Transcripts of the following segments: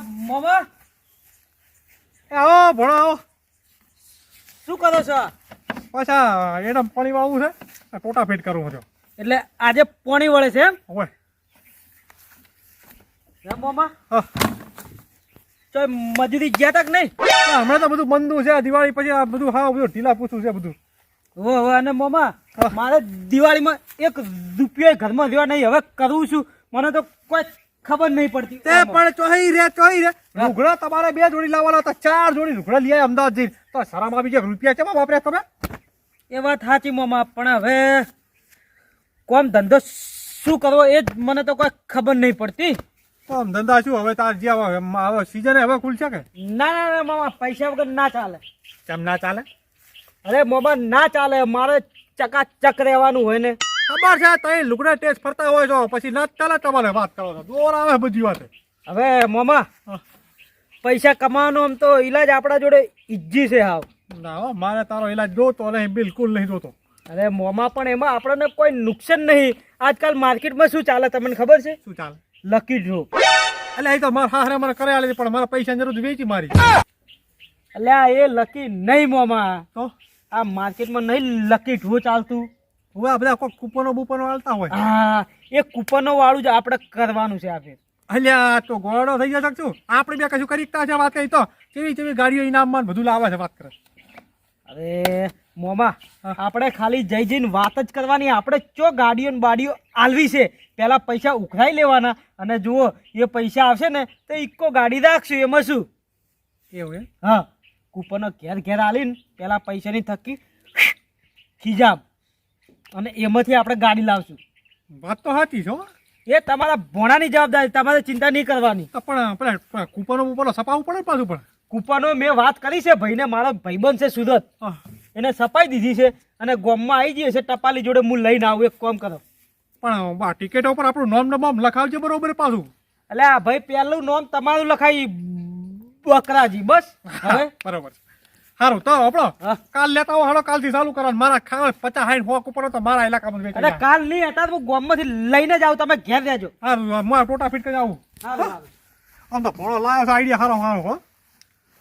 મોમા. આવો ભણો આવો. શું કરો છો? પાછા એડમ પાણી વાળવું છે. ટોટા ફીટ કરવું છે. એટલે આજે પોણી વળે છે એમ? ઓય હે મોમા? મજૂરી ગયા તક નહીં? હમણાં તો બધું બંધ છે. દિવાળી પછી આ બધું હા બધું ઢીલા પૂછું છે બધું. હો હો અને મોમા મારે દિવાળીમાં એક રૂપિયો ઘરમાં દેવા નહીં. હવે કરું છું. મને તો કોઈ ખબર નહીં પડતી. તે પણ ચોહી રે ચોહી રે. રૂગડા તમારે બે જોડી લાવવાના હતા ચાર જોડી. રૂગડા લઈ અમદાવાદ જઈને તો શરમ આવી ગયા રૂપિયા છે વાપરે તમે? એ વાત સાચી મોમા પણ હવે કોમ ધંધો શું કરવો એ જ મને તો કોઈ ખબર નહીં પડતી. તો આમ ધંધા શું? હવે તાર જે હવે હવે સીઝન હવે ખુલશે કે? ના ના ના મામા પૈસા વગર ના ચાલે. કેમ ના ચાલે? અરે મોમા ના ચાલે. મારે ચકાચક રહેવાનું હોય ને. ખબર છે? તઈ લુગડા ટેસ્ટ ફરતા હોય છો પછી ના ચાલે તમારે વાત કરો છો. દોર આવે બધી વાત. હવે મોમા પૈસા કમાવાનો આમ તો ઈલાજ આપણા જોડે ઈજી છે હાવ. ના હો મારે તારો ઈલાજ જોતો નહીં બિલકુલ નહીં જોતો. અરે મોમાં પણ એમાં આપણને કોઈ નુકસાન નહીં. આજકાલ માર્કેટમાં શું ચાલે તમને ખબર છે? શું ચાલે? લકી ડ્રો એટલે એ તો મારા હારે મને કરે આલે પણ મારા પૈસા જરૂર વેચી મારી. એટલે એ લકી નહીં મોમાં. તો? આ માર્કેટમાં નહીં લકી ડ્રો ચાલતું. હવે આપણે બધા કોઈ કૂપનો બૂપનો હાલતા હોય. હા એ કૂપનો વાળું જ આપણે કરવાનું છે આપણે અલ્યા તો ગોળો થઈ જશે છું આપણે બે કશું કરી છે વાત કરી તો. કેવી કેવી ગાડીઓ ઇનામમાં બધું લાવે છે વાત કરે. અરે મોમા આપણે ખાલી જઈ જઈને વાત જ કરવાની. આપણે ચો ગાડીઓ બાડીઓ આલવી છે? પહેલાં પૈસા ઉખડાઈ લેવાના. અને જુઓ એ પૈસા આવશે ને તો ઇક્કો ગાડી રાખશું. એમાં શું? એવું હા કૂપનો ઘેર ઘેર આલીને પહેલાં પૈસાની થકી ખીજામ. અને એમાંથી આપણે ગાડી લાવશું. વાત તો હતી છે. એ તમારા ભોણાની જવાબદારી તમારે ચિંતા નહીં કરવાની. પણ આપણે કૂપનો ઉપર સપાવવું પડે પાછું પણ? કૂપનો મેં વાત કરી છે ભાઈને મારો ભાઈબંધ છે સુરત. એને સપાઈ દીધી છે અને ગોમમાં આવી જઈએ છે ટપાલી જોડે હું લઈને આવું એક કામ કરો. પણ ટિકિટ ઉપર પર આપણું નોમ નમામ લખાવજો બરોબર પાછું. એટલે આ ભાઈ પહેલું નોમ તમારું લખાઈ બકરાજી બસ. હવે? બરોબર સારું તો આપણો કાલ લેતા આવો હાલો કાલથી ચાલુ કરવાનું. મારા ખાવા પચાસ સાઠ હોક ઉપર તો મારા ઇલાકામાં અને કાલ નહીં હતા હું ગોમમાંથી લઈને જ આવું તમે ઘેર રહેજો. હારું મારા ટોટા ફીટ કરી આવું. હારું, હારું. આમ તો ભણો લાયો છે આઈડિયા સારો સારો હો.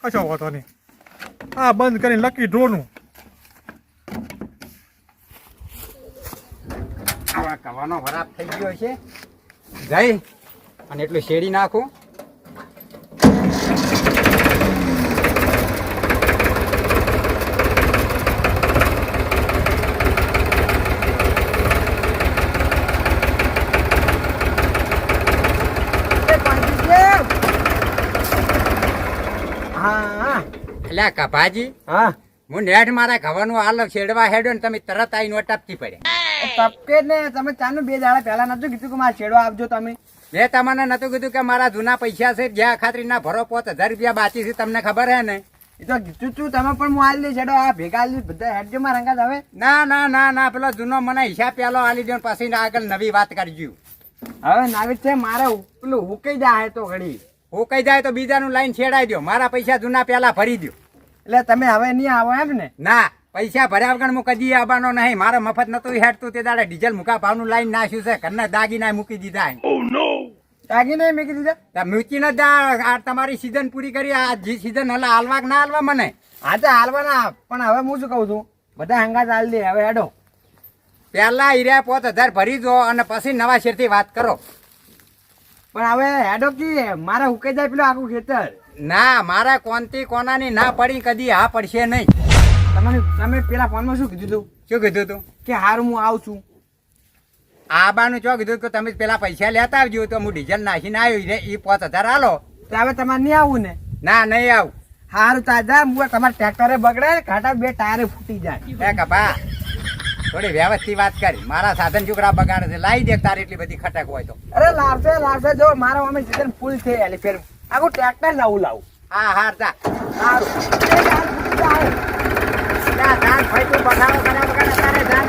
કશો વાંધો નહીં. હા બંધ કરીને લકી ડ્રોનું. કવાનો વરાપ થઈ ગયો છે. જઈ અને એટલું શેડી નાખું હા એટલે કભાજી હા. હું નેઠ મારા ઘવાનું આલો છેડવા હેડ્યો ને તમે તરત આવીને ટપકી પડ્યા. ટપકે ને તમે ચાનું બે દાડા પહેલા નતું કીધું કે મારે છેડવા આપજો તમે. મેં તમને નતું કીધું કે મારા જૂના પૈસા છે જ્યાં ખાતરી ના ભરો પોત હજાર રૂપિયા બાકી છે તમને ખબર હે ને? એ તો કીધું તું તમે પણ હું આલી દે છેડો આ ભેગા આલી બધા હેડજો માં રંગા હવે. ના ના ના ના પેલો જૂનો મને હિસાબ પેલો આલી દો પછી આગળ નવી વાત કરજો. હવે નાવી છે મારે પેલું હુકાઈ જાય તો ઘડી. હુકાઈ જાય તો બીજાનું લાઈન છેડાઈ દો. મારા પૈસા જૂના પેલા ભરી દો. એટલે તમે હવે નહીં આવો એમ ને? ના પૈસા ભર્યા વગર હું કદી આવવાનો નહીં. મારે મફત નતું હેઠતું. તે દાડે ડીઝલ મુકા ભાવનું લાઈન નાખ્યું છે. ઘરના દાગીના મૂકી દીધા તાગી નહીં દીધા? કીધું તા મૂકીને જ આ તમારી સીઝન પૂરી કરી. આ જે સીઝન હલા હાલવા ના હાલવા મને? હા તો હાલવાના પણ હવે હું શું કહું છું? બધા હંગાત ચાલ દે. હવે હેડો. પેલા હીર્યા પોત હજાર ભરી દો અને પછી નવા શેરથી વાત કરો. પણ હવે હેડો કે મારે ઉકે જાય પેલું આખું ખેતર. ના મારા કોનથી કોનાની ના પડી કદી હા પડશે નહીં. તમને તમે પેલા ફોનમાં શું કીધું તું? શું કીધું હતું કે હારું હું આવું છું. આબાનું ચો કીધું કે તમે પેલા પૈસા લેતા આવજો તો હું ડીઝલ નાખીને આવ્યો ને એ પોત હજાર હાલો તો હવે તમારે નહીં આવવું ને? ના નહીં આવું. હારું તાજા હું તમારે ટ્રેક્ટરે બગડે ઘાટા બે ટાયરે ફૂટી જાય. એ કપા થોડી વ્યવસ્થિત વાત કરી. મારા સાધન છોકરા બગાડે છે. લાવી દે તારી એટલી બધી ખટક હોય તો. અરે લાવશે લાવશે. જો મારા અમે સીઝન ફૂલ થઈ એટલે ફેર આખું ટ્રેક્ટર લાવું લાવું. હા હા તા સારું ધાન ફાઈતું બગાડો કર્યા વગર અત્યારે ધાન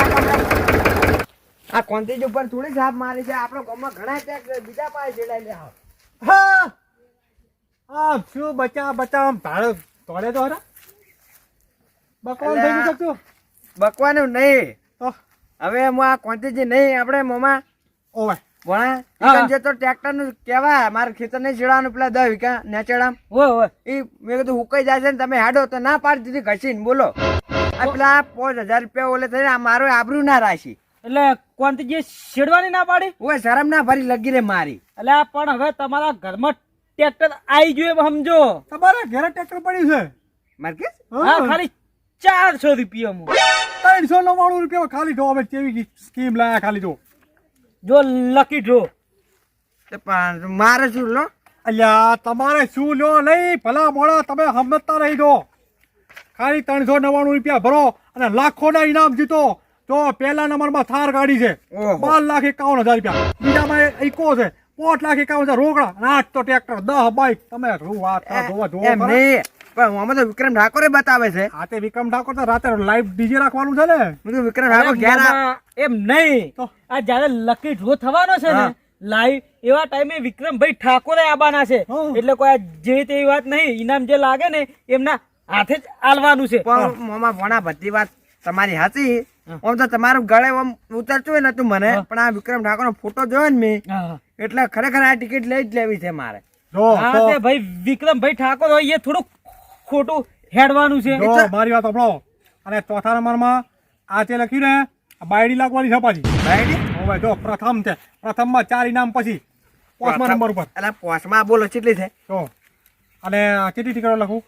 આ કોંતેજ ઉપર થોડી સાપ મારી છે. આપણા ગામમાં ઘણા ટ્રેક્ટર બીજા પાસે જેડાઈ લે. હા. આ શું બચા બચા આમ તારે તોડે તો હરા બકવાન થઈ ગયું શકતું? બકવાનું નહીં. તો હવે હું આ કોંતીજી નહીં આપણે મોમાં ઓવે. ભણા જે તો ટ્રેક્ટરનું કેવા મારે ખેતર ને ચડાવવાનું પેલા દસ વીઘા નેચડામ. હોય હોય. એ મેં કીધું હુકાઈ જાય છે ને તમે હાડો તો ના પાડી દીધી ઘસીને બોલો. આ પેલા પાંચ હજાર રૂપિયા ઓલે થઈને આ મારો આબરૂ ના રાશી. એટલે કોણથી જે શેડવાની ના પાડી? ઓય શરમ ના ભરી લગી રે મારી. એટલે પણ હવે તમારા ઘરમાં ટ્રેક્ટર આવી એમ સમજો. તમારે ઘરે ટ્રેક્ટર પડ્યું છે? મારે કે? હા. ખાલી ચારસો રૂપિયા ત્રણસો નવ્વાણું રૂપિયા ખાલી જો અમે કેવી સ્કીમ લાયા ખાલી જો જો લકી ડ્રો મારે શું લો? અલ્યા તમારે શું લો? નહીં ભલા મોડા તમે સમજતા નહીં દો. ખાલી ત્રણસો નવ્વાણું રૂપિયા ભરો અને લાખોના ઇનામ જીતો. જો પહેલા નંબરમાં થાર ગાડી છે. બાર લાખ એકાવન હજાર રૂપિયા. બીજામાં ઇકો છે. પાંચ લાખ એકાવન હજાર રોકડા. આઠ તો ટ્રેક્ટર દહ બાઈક તમે વાત જોવા જોવો પણ આમાં તો વિક્રમ ઠાકોરે બતાવે છે. આ તે વિક્રમ ઠાકોર તો રાતે લાઈવ ડીજે રાખવાનું છે ને. મેં વિક્રમ ઠાકોર ઘેર એમ નહીં. આ જયારે લકી ડ્રો થવાનો છે ને લાઈવ એવા ટાઈમે વિક્રમભાઈ ઠાકોરે આવવાના છે. એટલે કોઈ જે તેવી વાત નહીં ઇનામ જે લાગે ને એમના હાથે જ આલવાનું છે. પણ મોમાં ભણા બધી વાત તમારી સાચી આમ તો તમારું ગળે આમ ઉતરતું હોય નતું મને પણ આ વિક્રમ ઠાકોર નો ફોટો જોયો ને મેં એટલે ખરેખર આ ટિકિટ લઈ જ લેવી છે મારે. હા તે ભાઈ વિક્રમભાઈ ઠાકોર હોય એ થોડું ખોટું હેડવાનું છે. જો મારી વાત સાંભળો. અને ચોથા નંબરમાં આ તે લખ્યું ને બાયડી લાગવાની છે પાછી. બાયડી? હવે જો પ્રથમ છે. પ્રથમમાં ચાર ઇનામ પછી પાંચમા નંબર ઉપર. એટલે પોસમાં બોલો કેટલી છે? જો અને કેટલી ટિકિટો લખું?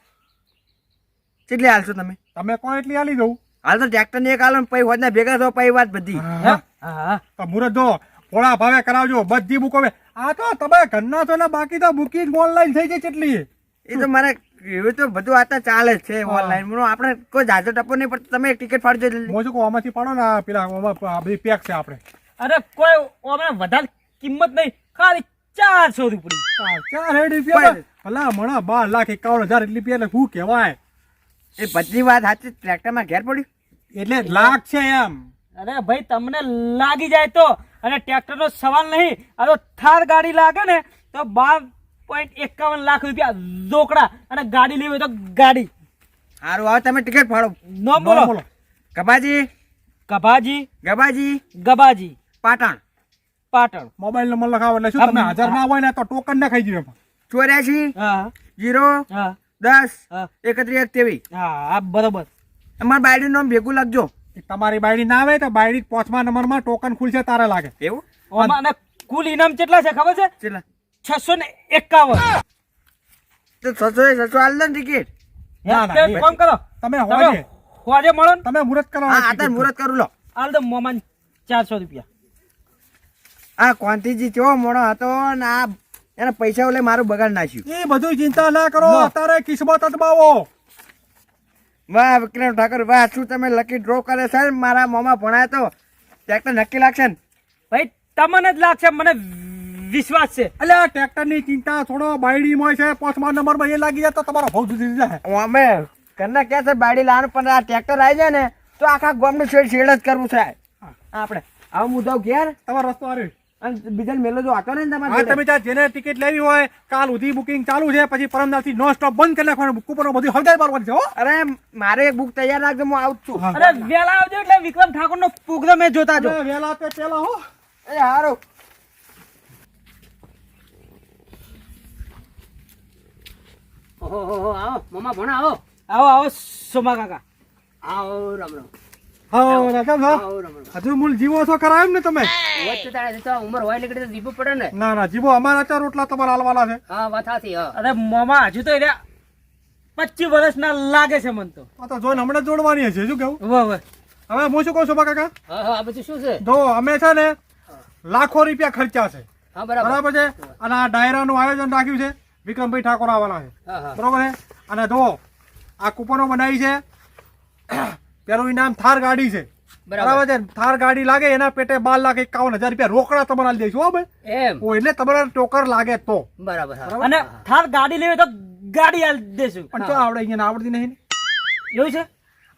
કેટલી હાલશો તમે? તમે કોણ એટલી હાલી દઉં? હાલ તો ટ્રેક્ટર ને એક હાલો ને પછી હોદના ભેગા થો પછી વાત બધી. હા? હા તો મુરત જો થોડા ભાવે કરાવજો બધી બુકો હવે. આ તો તમે ઘરના છો ને બાકી તો બુકિંગ ઓનલાઈન થઈ ગઈ કેટલી એ તો મારે એવું તો બધું આ તો ચાલે જ છે ઓનલાઈનમાં આપણે કોઈ જાજો ટપો નહીં પણ તમે ટિકિટ ફાડજો જલ્દી. હું શું આમાંથી પાડો ને પેલા આ બધી પેક છે આપણે. અરે કોઈ હમણાં વધારે કિંમત નહીં. ખાલી ચારસો રૂપિયા. ચાર રૂપિયા ભલા મણા બાર લાખ એકાવન હજાર એટલી રૂપિયા એટલે શું કહેવાય? એ બધી વાત સાચી ટ્રેક્ટરમાં ઘેર પડ્યું એટલે લાખ છે એમ. અરે ભાઈ તમને લાગી જાય તો. અને ટ્રેક્ટર નો સવાલ નહીં. આ તો થાર ગાડી લાગે ને તો બાર પોઈન્ટ એકાવન લાખ રૂપિયા રોકડા અને ગાડી લેવી હોય તો ગાડી. સારું હવે તમે ટિકિટ ફાડો. નો બોલો. ગભાજી કભાજી ગભાજી ગભાજી પાટણ. પાટણ. મોબાઈલ નંબર લખાવો એટલે શું હા, તમે હાજર ના હોય ને તો ટોકન ના ખાઈ જઈએ ચોર્યાસી. જીરો. હા. દસ. હા. એકત્રીસ એકત્રીસ. હા હા બરોબર. તમારા બાયડી નામ ભેગું લખજો. તમારી બાયડી ના આવે તો બાયડી પાંચમા નંબરમાં ટોકન ખુલશે તારે લાગે. એવું? અને કુલ ઇનામ કેટલા છે ખબર છે? ચલા છસો ને એકાવન. તો છસો એ છસો હાલ ને ટિકિટ. ના, ના, તે એ- ફોન કરો. તમે હોજે હોજે મળો તમે મુહૂર્ત કરો હા આતર મુહૂર્ત કરું લો. હાલ દો મોમાન ચારસો રૂપિયા. આ કોંતીજી કેવો મોડો હતો ને આ એના પૈસા ઓલે મારું બગાડ નાખ્યું. એ બધું ચિંતા ના કરો અત્યારે કિસ્મત અજમાવો. વાહ વિક્રમ ઠાકોર વાહ શું તમે લકી ડ્રો કરે છે? મારા મોમાં ભણાય તો ટ્રેક્ટર નક્કી લાગશે ને. ભાઈ તમને જ લાગશે મને વિશ્વાસ છે. એટલે આ ટ્રેક્ટરની ચિંતા છોડો બાયડી માં છે. પાંચમા નંબરમાં એ લાગી જાય તો તમારો ભાવ જુદી જાય. અમે ઘરના ક્યાં છે બાયડી લાન પણ આ ટ્રેક્ટર આવી જાય ને તો આખા ગામનું શેડ શેડ જ કરવું છે. આપણે. આવું મુદ્દાઓ ઘેર. તમારો રસ્તો આવે અને બીજા મેલો જો હતો ને તમારે તમે ત્યાં જેને ટિકિટ લેવી હોય કાલ સુધી બુકિંગ ચાલુ છે પછી પરમદાથી નો સ્ટોપ બંધ કરી નાખવાનું. કુપનો બધી હળગાઈ મારવાની છે હો. અરે મારે એક બુક તૈયાર રાખજો હું આવું છું. અરે વેલા આવજો એટલે વિક્રમ ઠાકોર નો પ્રોગ્રામ એ જોતા જો. વેલા પેલા હો. એ હારું. ઓહો આવો મમ્મા ભણા આવો. આવો આવો સોમા કાકા. આવો રામ રામ. હા રાજા હા. આવો રામ રામ. હજુ મૂળ જીવો છો એમ ને તમે? વચ્ચે તારે તો ઉંમર હોય એટલે પડે ને. ના ના જીવો અમારા ચાર રોટલા તમારે હાલવાના છે. હા અરે મમા હજુ તો એને પચીસ વર્ષના લાગે છે મન તો. હમણાં જોડવાની છે શું કેવું? વાહ વાહ. હવે હું શું કહું છું કાકા? હા હા આ બધું શું છે? જો અમે છે ને લાખો રૂપિયા ખર્ચા છે. હા બરાબર. બરાબર છે? અને આ ડાયરાનું આયોજન રાખ્યું છે. વિક્રમભાઈ ઠાકોર આવવાના છે. બરોબર છે? અને જો આ કૂપનો બનાવી છે પેલું ઇનામ થાર ગાડી છે. બરાબર. છે? થાર ગાડી લાગે એના પેટે બાર લાખ એકાવન હજાર રૂપિયા રોકડા તમારે આલી દઈશું હો ભાઈ. એટલે તમારે ટોકર લાગે તો. બરાબર અને થાર ગાડી લેવી તો ગાડી આલ દેશું. પણ ચો આવડે અહીંયા આવડતી નહીં એવું છે?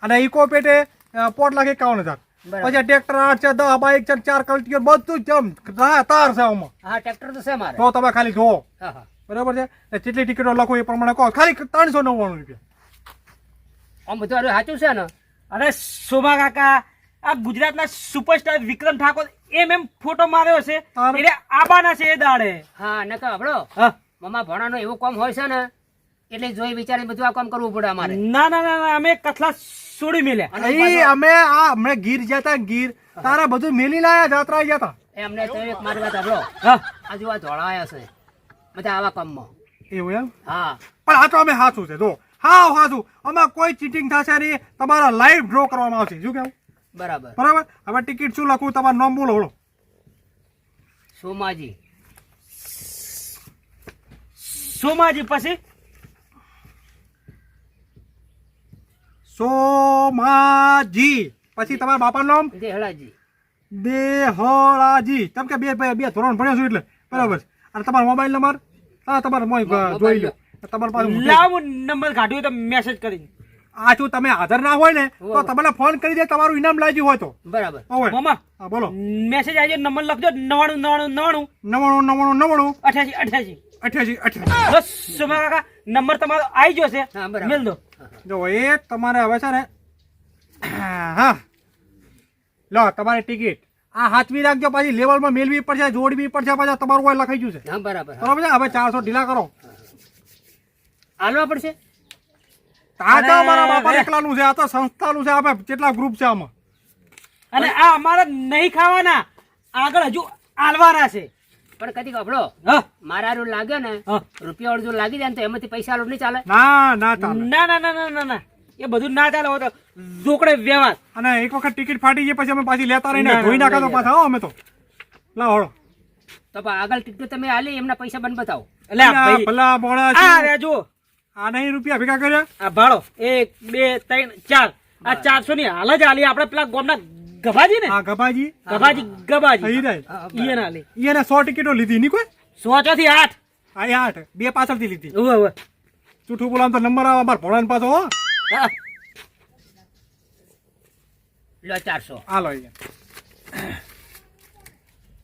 અને ઇકો પેટે પોટ પોત લાખ એકાવન હજાર. પછી ટ્રેક્ટર આઠ છે દસ બાઇક છે ચાર કલ્ટીઓ બધું જ જમ તા- તાર છે આમાં. હા ટ્રેક્ટર તો છે મારે. તો તમે ખાલી જોવો હા હા. બરાબર છે? ને કેટલી ટિકિટો લખો એ પ્રમાણે કહો. ખાલી ત્રણસો નવ્વાણું રૂપિયા. આમ બધું અરે સાચું છે ને? અરે શોભા કાકા આ ગુજરાતના સુપરસ્ટાર વિક્રમ ઠાકોર એમ એમ ફોટો માર્યો છે. એટલે આબાના છે એ દાડે. હા નકર હબળો હા. મમ્મા ભણાનો એવું કામ હોય છે ને એટલે જોઈ વિચારી બધું આ કામ કરવું પડે અમારે. ના ના ના ના, અમે કથલા છોડી મેલ્યા. અમે આ હમણાં ગીર જતા ગીર. તારા બધું મેલી લાયા જાત્રા જતા એમને તો એક મારી વાત હબળો હા. આ ધોળા આવ્યા છે. બધા આવા કામમાં. એવું એમ? હા. પણ આ તો અમે હાચું છે જો. હા હાચું. આમાં કોઈ ચીટિંગ થશે નહીં. તમારા લાઈવ ડ્રો કરવામાં આવશે. શું કેવું બરાબર. બરાબર? હવે ટિકિટ શું લખું તમારું નામ બોલો બોલો. સોમાજી. સોમાજી પછી? સોમાજી. પછી તમારા બાપાનું નામ? દેહળાજી. દેહળાજી. તમે કે બે બે બે ધોરણ ભણ્યા છું એટલે. બરાબર છે. અને તમારો મોબાઈલ નંબર હા તમારો જોઈ લો તમારો પાસે લાવ નંબર કાઢ્યો તો મેસેજ કરીને. આ જો તમે હાજર ના હોય ને તો તમને ફોન કરી દે તમારું ઇનામ લાગ્યું હોય તો. બરાબર. મામા હા બોલો. મેસેજ આવી નંબર લખજો નવાણું નવાણું નવાણું. નવાણું નવાણું નવાણું. અઠ્યાસી અઠ્યાસી. અઠ્યાસી અઠ્યાસી. બસ સુમા કાકા નંબર તમારો આવી જશે છે. હા, બરાબર. મેલ દો. જો એ તમારે હવે છે ને હા. લો તમારી ટિકિટ આ હાથવી રાખજો પછી લેવલમાં મેળવી પડશે જોડવી પડશે પાછા તમારું કોઈ લખાઈ ગયું છે. બરાબર બરાબર છે? હવે ચારસો ઢીલા કરો. આલવા પડશે? આ તો બાપા એકલાનું છે આ તો સંસ્થાનું છે આપણે કેટલા ગ્રુપ છે આમાં? અને આ અમારા નહીં ખાવાના. આગળ હજુ આલવાના છે. પણ કદી કપડો હા. મારા લાગે ને રૂપિયા અડધો લાગી જાય ને તો એમાંથી પૈસા આલો નહીં ચાલે. ના ના ના ના ના ના ના ના. એ બધું ના ચાલે. તો રોકડે વ્યવહાર. અને એક વખત ટિકિટ ફાટી જાય પછી અમે પાછી લેતા રહીને ના, ના, ધોઈ નાખા તો પાછા અમે તો. લાવો હળો. તો આગળ ટિકિટ તમે આલી એમના પૈસા બંધ બતાવો. એટલે ભલા બોળા આ જુઓ. આ નહીં રૂપિયા ભેગા કર્યા? આ ભાડો. એક બે ત્રણ ચાર. આ ચારસો ની હાલ જ આલી. આપણે પેલા ગોમના ગભાજી ને? હા ગભાજી. ગભાજી ગભાજી. રહે ઈએ ના આલી. એને સો ટિકિટો લીધી નહીં કોઈ? સો થી આઠ. આ આઠ. બે પાછળથી લીધી. ઉવે ઉવે. જૂઠું બોલામ તો નંબર આવે અમારે ભોળાન પાછો હા. લો ચારસો. હાલો અહીંયા.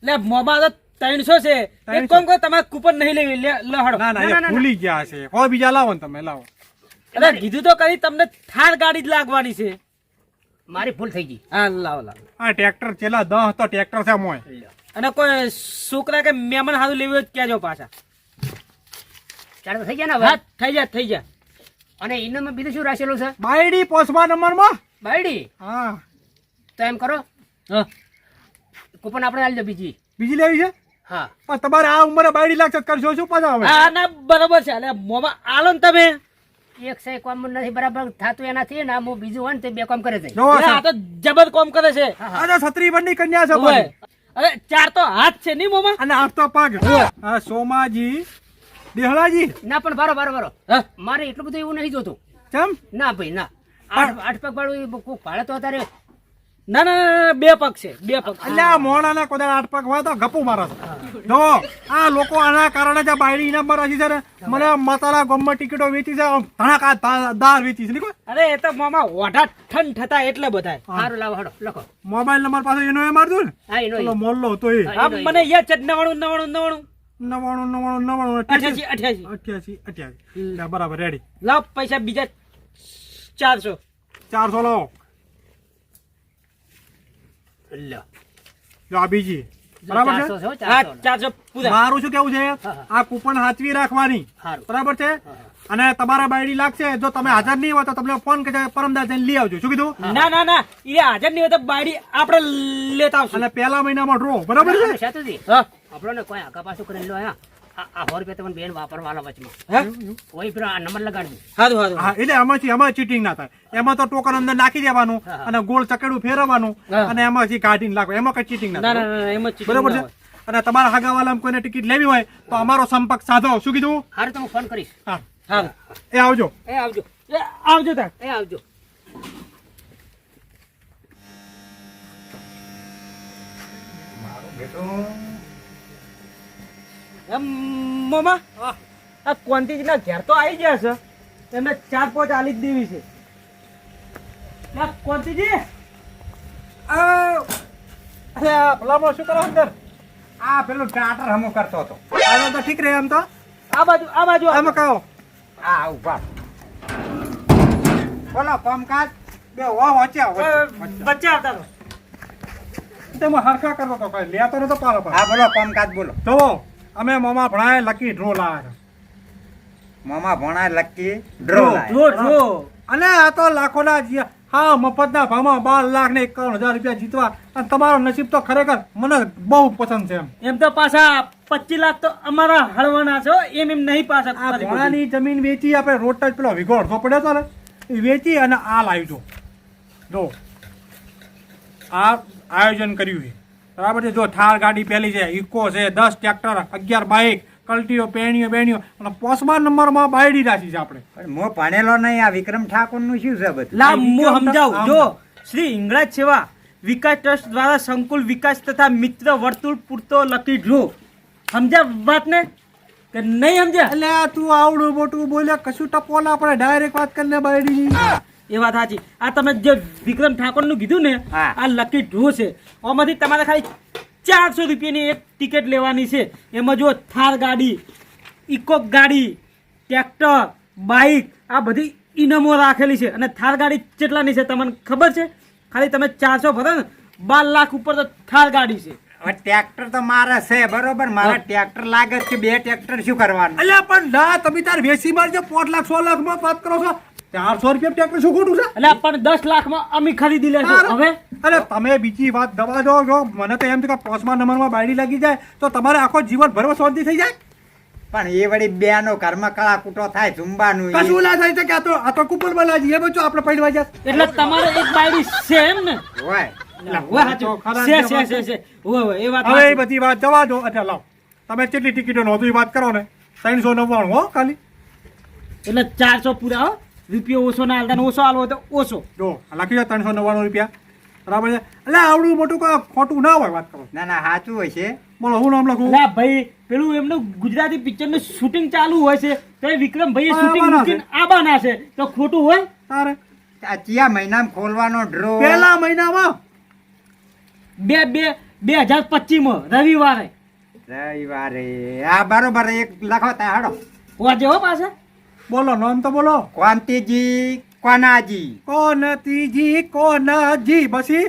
લે મોબા ત્રણસો છે. એક કોમ કરો તમારે કૂપન નહીં લેવી. લે લે ના ના ભૂલી ગયા છે. કોઈ બીજા લાવો ને તમે લાવો. અરે કીધું તો કરી તમને થાર ગાડી જ લાગવાની છે. મારી ભૂલ થઈ ગઈ. હા લાવો લાવો. આ ટ્રેક્ટર છેલ્લા દસ તો ટ્રેક્ટર છે મોય અને કોઈ છોકરા કે મહેમાન હાથું લેવું હોય કહેજો પાછા? ચાર થઈ ગયા ને હા થઈ જાય થઈ જાય અને ઇનામમાં બીજું શું રાખેલું છે? બાયડી પોસવા નંબરમાં? બાયડી? હા. તો એમ કરો. હા. કૂપન આપણે આલી દો બીજી. બીજી લેવી છે? હા. પણ તમારે આ ઉંમરે બાયડી લાખ કરશો શું પાછા હવે હા ના બરોબર છે. એટલે મોમાં આલો ને તમે. એક સે કોમ નથી બરાબર. થાતું એનાથી ના હું બીજું હોય ને તે બે કામ કરે છે. આ તો જબર કોમ કરે છે. આ તો છત્રી બંડી કન્યા છે ભાઈ અરે ચાર તો હાથ છે નહીં મોમાં. અને આઠ તો પગ. હા સોમાજી. દેહળાજી. ના પણ બારો બારો બારો હા. મારે એટલું બધું એવું નહીં જોતું. કેમ ના ભાઈ ના. આઠ આઠ પગ વાળું ભાડે તો અત્યારે ના ના ના, બે પગ છે બે પગ. એટલે આ મોણાના કોદાળ આઠ પગ હોય તો ગપુ મારા જો આ લોકો આના કારણે જે બાયડી ઇનામ રાશી છે ને. મને મસાલા ગમમાં ટિકિટો વેચી છે આમ ધડાકા દા- દાળ વેચી છે અરે એ તો મામા ઓઢા ઠન થતા એટલે બધા સારું લાવો હડો લખો. મોબાઈલ નંબર પાસે એનો એ મારજો ને? હા એનો મોલ્લો હતો એ. આમ મને યાદ છે નવાણું નવાણું નવાણું. નવાણું નવાણું નવાણું અઠ્યાસી અઠ્યાસી. અઠ્યાસી. અઠ્યાસી બરાબર રેડી લાવ પૈસા બીજા ચારસો. ચારસો લાવો. લો. આ બીજી. બરાબર છે? મારું શું કેવું છે? આ કૂપન હાચવી રાખવાની. બરાબર છે? અને તમારા બાયડી લાગશે જો તમે હાજર નહીં હોય તો તમને ફોન કરશે પરમદાસ જઈને લઈ આવજો. શું કીધું? ના ના ના. એ હાજર નહીં હોય તો બાયડી આપણે લેતા આવશું. અને પહેલા મહિનામાં ડ્રો. બરાબર છે? આપણને કોઈ આગા પાછું કરી લો હા. આ આ રૂપિયા તમને બેન વાપરવાના વચમાં. કોઈ પેલો નંબર લગાડજો. સારું સારું હા એટલે આમાંથી આમાં ચીટિંગ ના થાય. એમાં તો ટોકન અંદર નાખી દેવાનું અને ગોળ ચકેડું ફેરવવાનું અને એમાંથી કાઢીને નાખો. એમાં કઈ ચીટિંગ ના થાય. બરાબર છે? અને તમારા હાગાવાલામાં કોઈને ટિકિટ લેવી હોય તો અમારો સંપર્ક સાધો. શું કીધું? સારું તો ફોન કરીશ. હા. એ આવજો. એ આવજો. એ આવજો તાર એ આવજો. એમ મોમા? આ કોંતીજીના ઘેર તો આવી ગયા છે. એમને ચાર પાંચ આલી જ દેવી છે. કોંતીજી? અરે આ ભલામણ શું કરો અંદર? આ પેલો ટાટર હમો કરતો હતો. આનો તો ઠીક રહે એમ તો. આ બાજુ આ બાજુ આમ કહો આ ઊભા બોલો કામકાજ? બે વાહ વાંચ્યા અ, વચ્ચે આવતા તેમાં હરખા કરતો હતો કઈ લેતો નતો પારો હા બોલો કામકાજ બોલો. જુઓ. અમે મોમા ભણાય લકી ડ્રો લાવ્યા મોમા ભણા લકી ડ્રો જો જો. અને આ તો લાખોના જીયા હા મફતના ભાવમાં બાર લાખ ને એકાવન હજાર રૂપિયા જીતવા. અને તમારો નસીબ તો ખરેખર મને બહુ પસંદ છે એમ. એમ તો પાછા પચીસ લાખ તો અમારા હળવાના છો એમ એમ નહીં પાછા આ ભણાની જમીન વેચી આપણે રોડ જ પેલો વિગોળ તો પડ્યો તો ને એ વેચી અને આ લાવી જો જો. આ આયોજન કર્યું છે. બરાબર છે? જો થાર ગાડી પહેલી છે ઇકો છે દસ ટ્રેક્ટર અગિયાર બાઇક કલ્ટીઓ પેણીઓ બેણીઓ અને પોસમા નંબરમાં બાયડી રાખી છે આપણે. પણ હું ભણેલો નહીં આ વિક્રમ ઠાકોરનું શું છે બધું? લા હું સમજાવું. જો શ્રી ઇંગળાજ સેવા વિકાસ ટ્રસ્ટ દ્વારા સંકુલ વિકાસ તથા મિત્ર વર્તુળ પૂરતો લકી ડ્રો સમજ્યા વાત ને કે નહીં સમજ્યા? એટલે આ તું આવડું મોટું બોલ્યા કશું ટપો ના પડે ડાયરેક્ટ વાત કરીને બાયડીની. એ વાત સાચી. આ તમે જે વિક્રમ ઠાકોરનું કીધું ને આ લકી ડ્રો છે. આમાંથી તમારે ખાલી ચારસો રૂપિયાની એક ટિકિટ લેવાની છે. એમાં જો થાર ગાડી ઇકો ગાડી ટ્રેક્ટર બાઇક આ બધી ઇનામો રાખેલી છે. અને થાર ગાડી કેટલાની છે તમને ખબર છે? ખાલી તમે ચારસો ભરો ને બાર લાખ ઉપર તો થાર ગાડી છે. હવે ટ્રેક્ટર તો મારે છે બરોબર? મારા ટ્રેક્ટર લાગે છે. બે ટ્રેક્ટર શું કરવાનું? અલ્યા પણ ના તમે તાર વેસી મારજો. પાંચ લાખ સો લાખમાં વાત કરો છો. ચારસો રૂપિયા ટ્રેક્ટર શું ખોટું છે? એટલે પણ દસ લાખમાં અમે ખરીદી લેશું. હવે? અરે તમે બીજી વાત દવા દો. જો મને તો એમ કે પાંચમા નંબરમાં બાયડી લાગી જાય તો તમારે આખો જીવન ભરવા શાંતિ થઈ જાય? પણ એ વળી બે નો ઘરમાં કળા કૂટો થાય ઝુંબાનું કશું ના થાય છે કે આ તો આ તો કુપન બનાવી એ બધું આપણે પૈડવા જાય. એટલે તમારે એક બાયડી છે એમ ને? હોય. હોય સાચું. ખરા છે જવાબ છે છે છે. હોય હોય એ વાત હવે એ બધી વાત જવા દો. અચ્છા લાવ. તમે કેટલી ટિકિટો નહોતું એ વાત કરો ને. ત્રણસો નવ્વાણું હો ખાલી. એટલે ચારસો પૂરા હો. રૂપિયો ઓછો ના હાલતા ઓછો હાલવો તો ઓછો. જો લખી દો ત્રણસો નવ્વાણું રૂપિયા. બરાબર છે? એટલે આવડું મોટું કોઈ ખોટું ના હોય વાત કરો. ના ના સાચું હોય છે. બોલો હું નામ લખું? ના ભાઈ પેલું એમનું ગુજરાતી પિક્ચરનું શૂટિંગ ચાલુ હોય છે. તો એ વિક્રમ ભાઈ શૂટિંગ મૂકીને આબાના છે. તો ખોટું હોય? તારે? આ ચિયા મહિનામાં ખોલવાનો ડ્રો. પહેલા મહિનામાં? બે બે બે હજાર પચીસમાં રવિવારે. રવિવારે. આ બરોબર એક લખો તા હાડો. વાજે હો પાછા? બોલો નામ તો બોલો. કોંતીજી કોનાજી. કોનતીજી કોનાજી. પછી?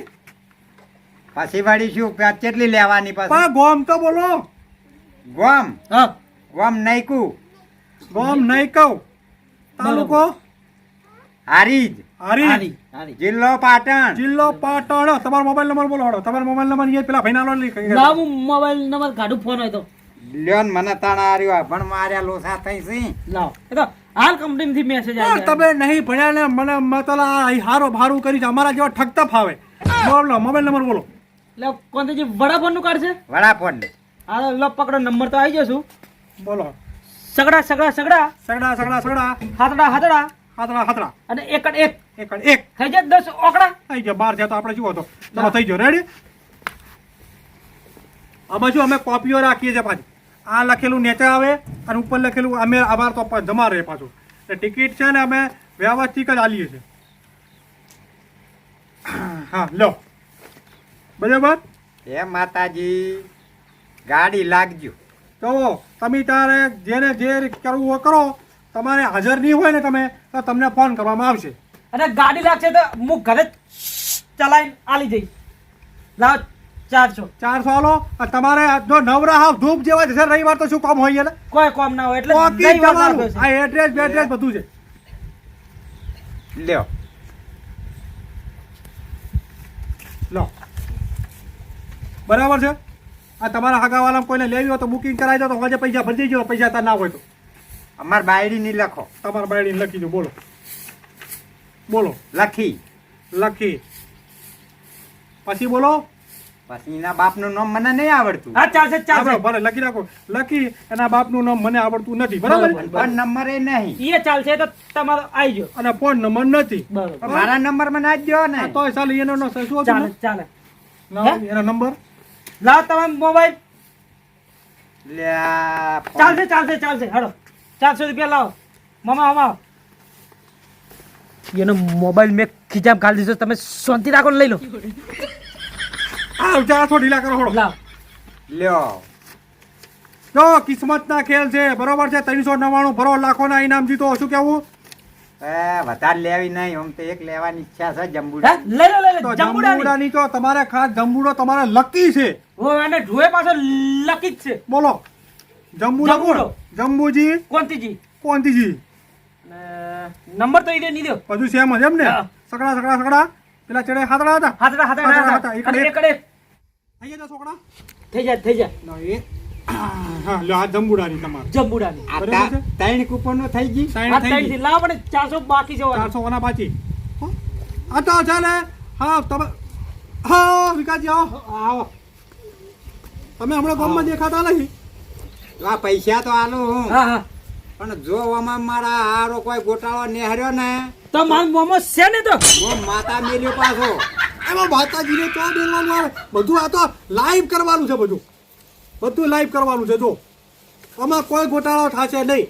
પછી વાળી શું પ્યાજ કેટલી લેવાની પછી? ગોમ તો બોલો. ગોમ? હા. ગોમ નૈકુ ગોમ નહીં તાલુકો? હારીજ. હારી હારી હારી જિલ્લો પાટણ. જિલ્લો પાટણ. તમારો મોબાઈલ નંબર બોલો તમારો મોબાઈલ નંબર અહીંયા પેલા ભાઈ નાલો લઈ લાવ મોબાઈલ નંબર કાઢું ફોન હોય તો. લ્યોન મને તાણા આર્યો પણ માર્યા લોસા થઈ સી લાવ. એ તો હાલ કંપની થી મેસેજ આવ્યો. તમે નહીં ભણ્યા ને મને મતલબ આ હારો ભારું કરી છે. અમારા જેવા ઠગતા ફાવે. બોલો મોબાઈલ નંબર બોલો. એટલે કોણ જે વડાફોનનું કાર્ડ છે? વડાફોન. હા લો પકડો નંબર તો આવી જશું. બોલો. સગડા સગડા સગડા. સગડા સગડા સગડા. હાથડા હાથડા. હાથડા હાથડા. અને એક એક. એક એક. થઈ જાય દસ ઓકડા. થઈ જાય બાર થયા તો આપણે શું હતો? ચલો થઈ ગયો. રેડી આ બાજુ અમે કોપીઓ રાખીએ છીએ પાછી. આ લખેલું નેચર આવે અને ઉપર લખેલું અમે આભાર તો જમા રહે પાછું. એટલે ટિકિટ છે ને અમે વ્યવસ્થિત જ આલીએ છીએ. હા લો. બરાબર? એ માતાજી ગાડી લાગજો. તો તમે તારે જેને જે કરવું હોય કરો. તમારે હાજર નહીં હોય ને તમે તો તમને ફોન કરવામાં આવશે. અને ગાડી લાગશે તો હું ઘરે ચલાવી ચલાવીને આલી જઈશ. લાવ. ચારસો. ચારસો આલો. તમારે જો નવરા હાવ ધૂપ જેવા જશે રવિવાર તો શું કામ હોય એટલે કોઈ કોમ ના હોય એટલે. આ એડ્રેસ બેડ્રેસ બધું છે. લ્યો. લો. બરાબર છે? આ તમારા હગાવાલા કોઈને લેવી હોય તો બુકિંગ કરાવી દો તો આજે પૈસા ભરી જજો પૈસા તાર ના હોય તો. અમાર બાયડી ની લખો. તમારા બાયડીને લખી દો બોલો. બોલો. લખી. લખી. પછી બોલો. પછી એના બાપનું નામ મને નહીં આવડતું. હા ચાલશે ચાલશે ભલે લખી રાખો લખી એના બાપનું નામ મને આવડતું નથી બરાબર? બરાબર. ફોન નંબર એ નહીં એ ચાલશે તો તમારો આવી ગયો. અને ફોન નંબર નથી. બરોબર. મારા નંબરમાં નાખજો ને. આ તોય એનો નો શું ચાલે ચાલે. એનો નંબર? લાવ તમે મોબાઈલ. લ્યા, ચાલશે ચાલશે ચાલશે. હડો ચારસો રૂપિયા લાવો. મામા મામા. એનો મોબાઈલ મેં ખીજામ ખાલી દીધો તમે શાંતિ રાખો લઈ લો. આ ચારસો ઢીલા કરો લ્યો. જો કિસ્મતના ખેલ છે. બરોબર છે ત્રણસો નવ્વાણું ભરો લાખોના ઇનામ જીતો. શું કેવું? એ વધારે લેવી નહીં. આમ તો એક લેવાની ઈચ્છા છે? જંબુડા. લઈ લો લઈ લો. તો જંબુડાની. જંબુડાની તો તમારે ખાસ જંબુડો તમારે લકી છે. ઓ અને જોએ પાછો લકી જ છે. બોલો. જંબુડા કોણ. જંબુજી? કોંતીજી. કોંતીજી. નંબર તો એને નહીં દો. બધું સેમ જ એમ ને? સકડા સકડા સકડા. પેલા ચડે હાથડા હતા? હાથડા હાથડા હાથડા. એકડે. એકડે થઈ જા છોકરા? થઈ જાય થઈ જાય. નો એ હા લ્યો આ જંબુડાની તમારે. જંબુડાની. આ છે? તા- ત્રણ કૂપનો થઈ ગઈ? સાઈડ થઈ ગઈ. લાવ પણ ચારસો બાકી છે ચારસો વાના પાછી હો? તો ચાલે હા તમે હા વિકાસજી આવો. આવો. તમે હમણાં ગામમાં દેખાતા નથી તો આ પૈસા તો આલો હું. હા હા. પણ જો આમાં મારા હારો કોઈ ગોટાળો નેહર્યો ને તો મારું મોમો છે ને તો. માતા મેલ્યો પાછો. એમાં માતાજીને તો બોલવાનું આવે. બધું આ તો લાઈવ કરવાનું છે બધું. બધું લાઈવ કરવાનું છે, જો. આમાં કોઈ ગોટાળો થશે નહીં.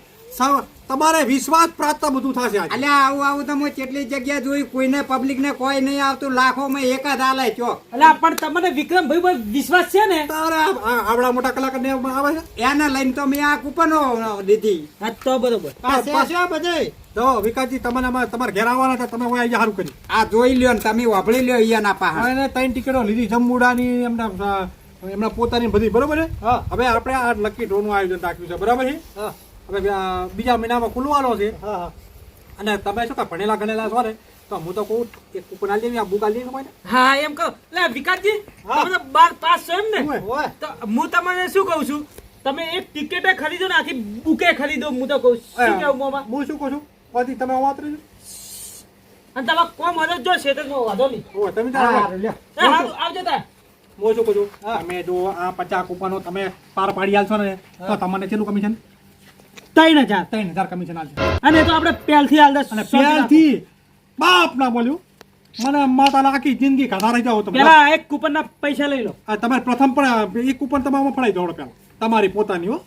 તમારે વિશ્વાસ પ્રાપ્ત બધું થશે એટલે આવું આવું તમે કેટલી જગ્યા જોઈ કોઈને પબ્લિક ને કોઈ નહીં આવતું. લાખો માં એક જ. હાલે ચો એટલે પણ તમને વિક્રમભાઈ પર વિશ્વાસ છે ને? તારે આવડા મોટા કલાકારને આવે છે? એને લઈને તો મેં આ કૂપનો દીધી. તો બરોબર. પાછા જો વિકાસજી તમને આમાં તમારે ઘેર આવવાના હતા તમે અહીંયા સારું કરી. આ જોઈ લ્યો ને તમે વાપરી લ્યો અહીંયાના પાહા. એને ત્રણ ટિકિટો લીધી જમુડાની એમના એમના પોતાની બધી બરોબર છે? હવે આપણે આ લકી ડ્રોનું આયોજન રાખ્યું છે બરાબર છે? હા. હવે બીજા મહિનામાં ખુલવાનો છે. હા હા. અને તમે શું કે ભણેલા ગણેલા છો ને તો હું તો કહું કે કૂપન આલી દેવી આ બુક આલી દેવી હા એમ કહો. લે વિકાસજી તમે બાર પાસ છો એમ ને? તો હું તમને શું કહું છું? તમે એક ટિકિટે ખરીદો ને આખી બુકે ખરીદો હું તો કહું છું. શું કેવું મોમાં? હું શું કહું છું? પછી તમે વાતરી અને તમે કોમ મદદ જો શેતરમાં વાંધો નહીં. ઓ તમે. આવજો તા. હું શું કહું છું? તમે જો આ પચાસ કૂપનો તમે પાર પાડી આલશો ને તો તમને કેટલું કમિશન? ત્રણ હજાર ત્રણ હજાર કમિશન આલશે અને તો આપણે પહેલથી આલ દસ અને પહેલથી બાપ ના બોલ્યું. મને માતા આખી જિંદગી કથા રહી જાવ તમે. પેલા એક કૂપન ના પૈસા લઈ લો. આ તમારે પ્રથમ પણ એક કૂપન તમારે ફળાઈ દોડ પેલા તમારી પોતાની હો.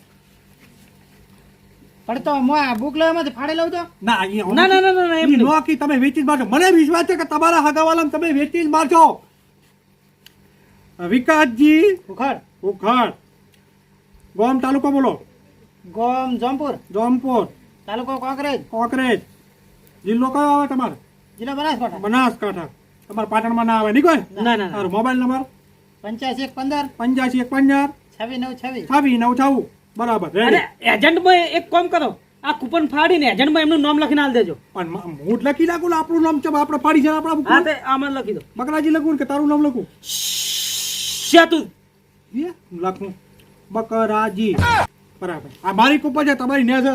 પણ તો હું આ બુક લેવામાંથી ફાડી લઉં તો? ના અહીંયા ના ના ના ના, ના એમ નોકી તમે વેચી જ મારજો. મને વિશ્વાસ છે કે તમારા હગાવાલા તમે વેચી જ મારજો. વિકાસજી. ઉખડ. ઉખડ. ગોમ તાલુકો બોલો. ગોમ જોમપુર જોમપુર તાલુકો કોકરેજ? કોકરેજ. જિલ્લો કયો આવે તમારે? જિલ્લો બનાસકાંઠા. બનાસકાંઠા. તમારે પાટણમાં ના આવે નહીં કોઈ? ના ના તારો મોબાઈલ નંબર? પંચ્યાસી એક પંદર. પંચ્યાસી એક પંદર. છવ્વીસ નવ છવ્વીસ. છવ્વીસ નવ છવ્વું. બરાબર એજન્ટમાં એક કામ કરો. આ કૂપન ફાડીને એજન્ટમાં એમનું નામ લખીને આલ દેજો. પણ હું લખી નાખું ને આપણું નામ છે આપણે ફાડી છે આપણે આપણા હા તે આમાં લખી દો. બકરાજી લખું કે તારું નામ લખું? સેતુ એ લખું. બકરાજી. બરાબર. આ મારી કૂપન છે તમારી ને છે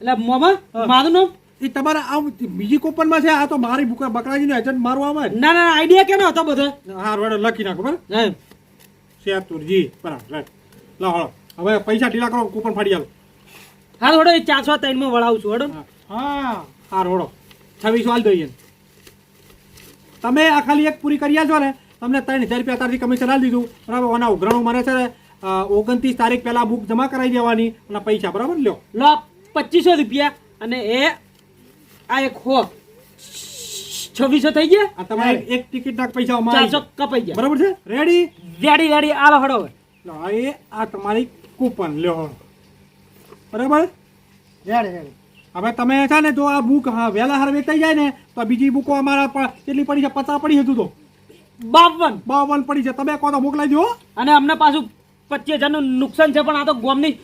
એટલે મોમાં? મારું નામ? એ તમારા આ બીજી કૂપનમાં છે આ તો મારી બુક બકરાજીનો એજન્ટ મારવા આવે ના. ના આઈડિયા કેનો હતો બધો? હા રોડે લખી નાખો બરાબર. શેતુરજી બરાબર. લો હળો હવે પૈસા ઢીલા કરો કૂપન ફાડી આલો. હા રોડો એ ચારસો ત્રણમાં વળાવું છું હડો. હા. હા. રોડો છવ્વીસો હાલ દઈએ. તમે આ ખાલી એક પૂરી કરી આલશો ને તમને ત્રણ હજાર રૂપિયા તારથી કમિશન આપી દીધું. બરાબર આના ઉઘરાણું મારે છે ને ઓગણત્રીસ તારીખ પહેલા બુક જમા કરાવી દેવાની અને પૈસા બરાબર? લ્યો. લો પચીસો રૂપિયા અને એ આ એક હો. છવ્વીસો થઈ ગયા? તમારે એક ટિકિટ ના પૈસા અમારે ચારસો કપાઈ ગયા બરાબર છે? રેડી રેડી રેડી આલો હડો હવે. એ આ તમારી કૂપન લ્યો બરાબર? રેડી રેડી હવે તમે છે ને જો આ બુક હા વહેલા હાર વેચાઈ જાય ને તો બીજી બુકો અમારા પણ કેટલી પડી છે? પચાસ પડી હતું તો બાવન. બાવન પડી છે. તમે કહો તો મોકલાઈ દો અને અમને પાછું પચીસ હજારનું નુકસાન છે પણ આ તો ગોમની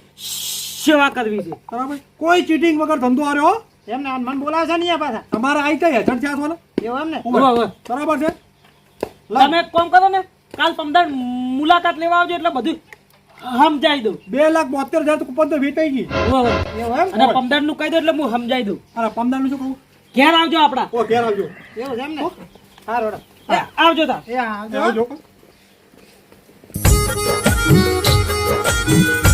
સેવા કરવી છે. બરાબર? કોઈ ચીટિંગ વગર ધંધો આવ્યો એમને મન બોલાવે છે નહીં પાછા. તમારે આવી કઈ હજાર છો ને? એવું એમ ને ઊભા, ઊભા. બરાબર છે? તમે કોમ કરો ને કાલ પંદર મુલાકાત લેવા આવજો એટલે બધું સમજાઈ દઉં. બે લાખ બોતેર હજાર કુપન તો વેચાઈ ગઈ. અને પંદરનું કહી દો એટલે હું સમજાઈ દઉં. અરે પંદરનું શું કહું? ઘેર આવજો આપડા ઓ ઘેર આવજો. એવું છે એમ ને હા રોડ આવજો તા. એ હા આવજો. Thank you.